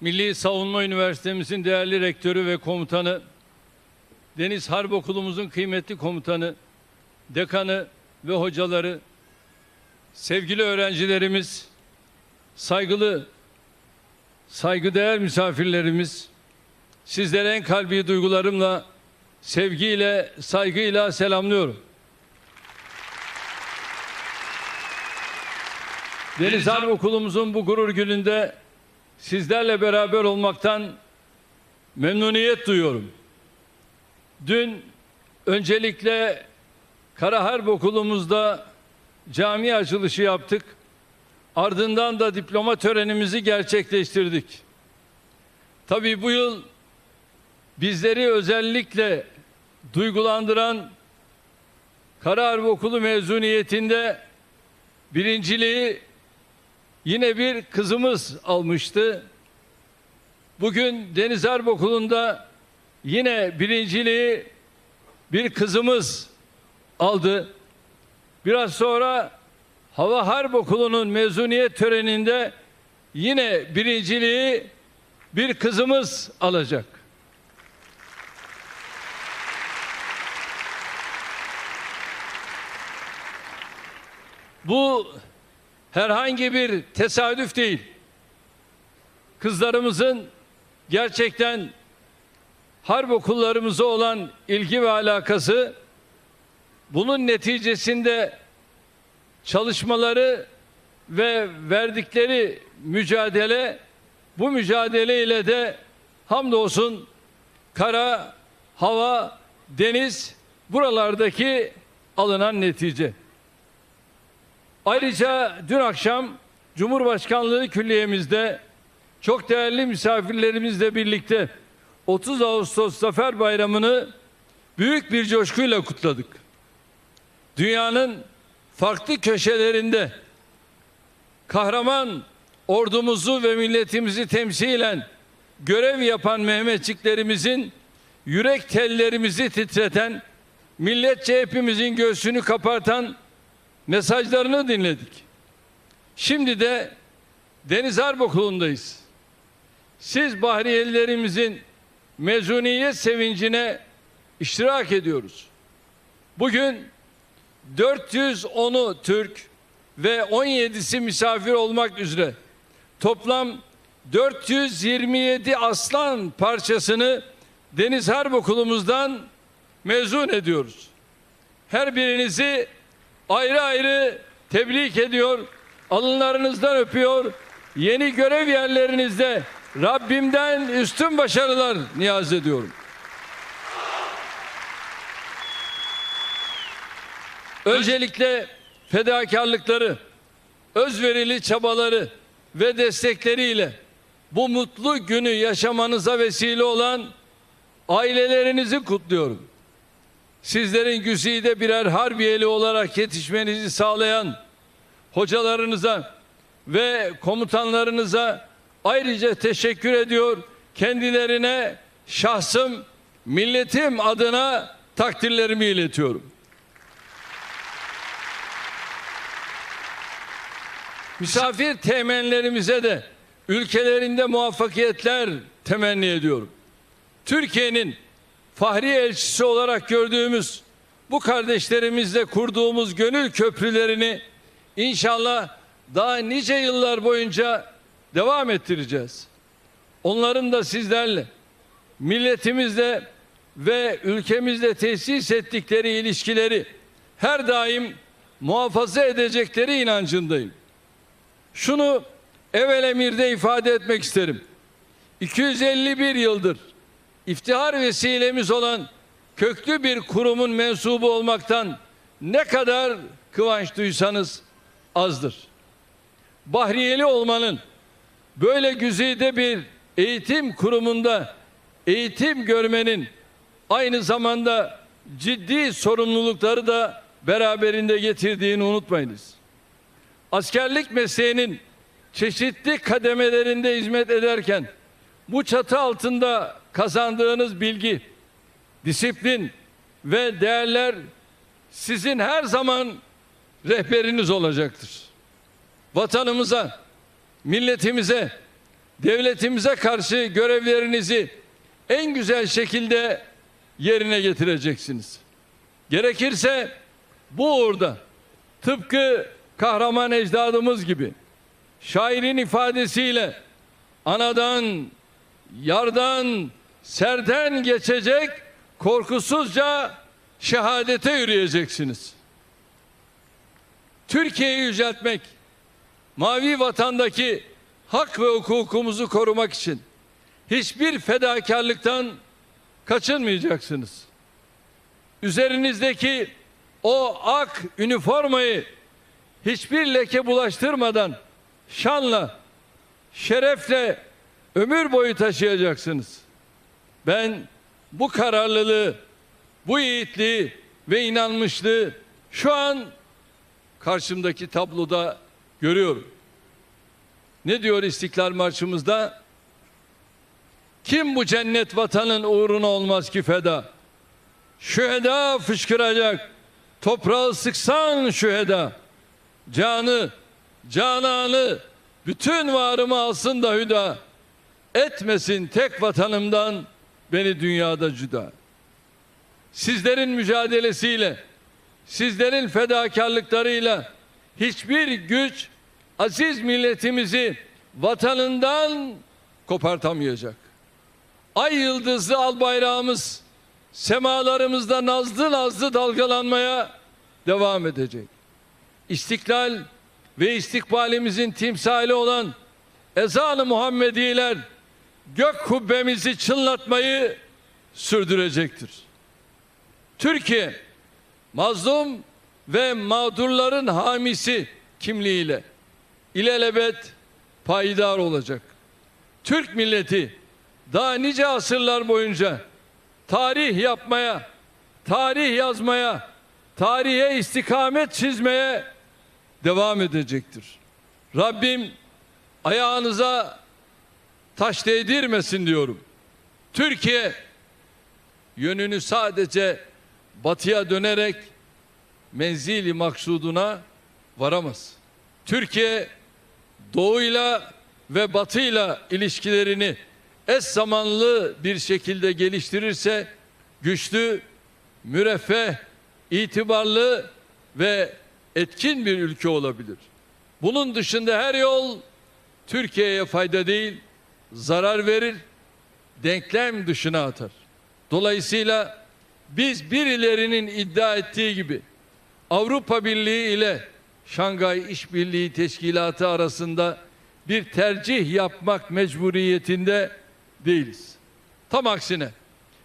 Milli Savunma Üniversitemizin değerli rektörü ve komutanı, Deniz Harp Okulumuzun kıymetli komutanı, dekanı ve hocaları, sevgili öğrencilerimiz, saygılı, saygıdeğer misafirlerimiz, sizlere en kalbi duygularımla, sevgiyle, saygıyla selamlıyorum. Deniz Harp Okulumuzun bu gurur gününde sizlerle beraber olmaktan memnuniyet duyuyorum. Dün öncelikle Kara Harp Okulumuzda cami açılışı yaptık. Ardından da diploma törenimizi gerçekleştirdik. Tabii bu yıl bizleri özellikle duygulandıran Kara Harp Okulu mezuniyetinde birinciliği yine bir kızımız almıştı. Bugün Deniz Harp Okulu'nda yine birinciliği bir kızımız aldı. Biraz sonra Hava Harp Okulu'nun mezuniyet töreninde yine birinciliği bir kızımız alacak. Bu herhangi bir tesadüf değil. Kızlarımızın gerçekten harp okullarımıza olan ilgi ve alakası bunun neticesinde çalışmaları ve verdikleri mücadele bu mücadele ile de hamdolsun kara, hava, deniz buralardaki alınan netice. Ayrıca dün akşam Cumhurbaşkanlığı Külliyemizde çok değerli misafirlerimizle birlikte 30 Ağustos Zafer Bayramı'nı büyük bir coşkuyla kutladık. Dünyanın farklı köşelerinde kahraman ordumuzu ve milletimizi temsilen görev yapan Mehmetçiklerimizin yürek tellerimizi titreten, milletçe hepimizin göğsünü kapartan mesajlarını dinledik. Şimdi de Deniz Harp Okulu'ndayız. Siz Bahriyelilerimizin mezuniyet sevincine iştirak ediyoruz. Bugün 410'u Türk ve 17'si misafir olmak üzere toplam 427 aslan parçasını Deniz Harp Okulumuzdan mezun ediyoruz. Her birinizi ayrı ayrı tebrik ediyor, alınlarınızdan öpüyor. Yeni görev yerlerinizde Rabbimden üstün başarılar niyaz ediyorum. Öncelikle fedakarlıkları, özverili çabaları ve destekleriyle bu mutlu günü yaşamanıza vesile olan ailelerinizi kutluyorum. Sizlerin güzide birer harbiyeli olarak yetişmenizi sağlayan hocalarınıza ve komutanlarınıza ayrıca teşekkür ediyor. Kendilerine şahsım, milletim adına takdirlerimi iletiyorum. Misafir temenlerimize de ülkelerinde muvaffakiyetler temenni ediyorum. Türkiye'nin fahri elçisi olarak gördüğümüz bu kardeşlerimizle kurduğumuz gönül köprülerini inşallah daha nice yıllar boyunca devam ettireceğiz. Onların da sizlerle, milletimizle ve ülkemizle tesis ettikleri ilişkileri her daim muhafaza edecekleri inancındayım. Şunu evvel emirde ifade etmek isterim. 251 yıldır iftihar vesilemiz olan köklü bir kurumun mensubu olmaktan ne kadar kıvanç duysanız azdır. Bahriyeli olmanın böyle güzide bir eğitim kurumunda eğitim görmenin aynı zamanda ciddi sorumlulukları da beraberinde getirdiğini unutmayınız. Askerlik mesleğinin çeşitli kademelerinde hizmet ederken bu çatı altında kazandığınız bilgi, disiplin ve değerler sizin her zaman rehberiniz olacaktır. Vatanımıza, milletimize, devletimize karşı görevlerinizi en güzel şekilde yerine getireceksiniz. Gerekirse bu uğurda tıpkı kahraman ecdadımız gibi şairin ifadesiyle anadan, yardan, serden geçecek korkusuzca şehadete yürüyeceksiniz. Türkiye'yi yüceltmek, mavi vatandaki hak ve hukukumuzu korumak için hiçbir fedakarlıktan kaçınmayacaksınız. Üzerinizdeki o ak üniformayı hiçbir leke bulaştırmadan şanla, şerefle ömür boyu taşıyacaksınız. Ben bu kararlılığı, bu yiğitliği ve inanmışlığı şu an karşımdaki tabloda görüyorum. Ne diyor İstiklal Marşımızda? Kim bu cennet vatanın uğruna olmaz ki feda? Şüheda fışkıracak, toprağı sıksan şüheda. Canı, cananı, bütün varımı alsın da hüda. Etmesin tek vatanımdan beni dünyada cüda. Sizlerin mücadelesiyle, sizlerin fedakarlıklarıyla hiçbir güç aziz milletimizi vatanından kopartamayacak. Ay yıldızlı al bayrağımız semalarımızda nazlı nazlı dalgalanmaya devam edecek. İstiklal ve istikbalimizin timsali olan ezan-ı Muhammediler gök kubbemizi çınlatmayı sürdürecektir. Türkiye mazlum ve mağdurların hamisi kimliğiyle ilelebet payidar olacak. Türk milleti daha nice asırlar boyunca tarih yapmaya, tarih yazmaya, tarihe istikamet çizmeye devam edecektir. Rabbim ayağınıza taş değdirmesin diyorum. Türkiye yönünü sadece batıya dönerek menzili maksuduna varamaz. Türkiye doğuyla ve batıyla ilişkilerini eş zamanlı bir şekilde geliştirirse güçlü, müreffeh, itibarlı ve etkin bir ülke olabilir. Bunun dışında her yol Türkiye'ye fayda değil, zarar verir, denklem dışına atar. Dolayısıyla biz birilerinin iddia ettiği gibi Avrupa Birliği ile Şangay İşbirliği Teşkilatı arasında bir tercih yapmak mecburiyetinde değiliz. Tam aksine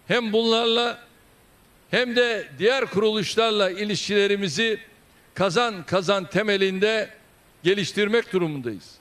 hem bunlarla hem de diğer kuruluşlarla ilişkilerimizi kazan kazan temelinde geliştirmek durumundayız.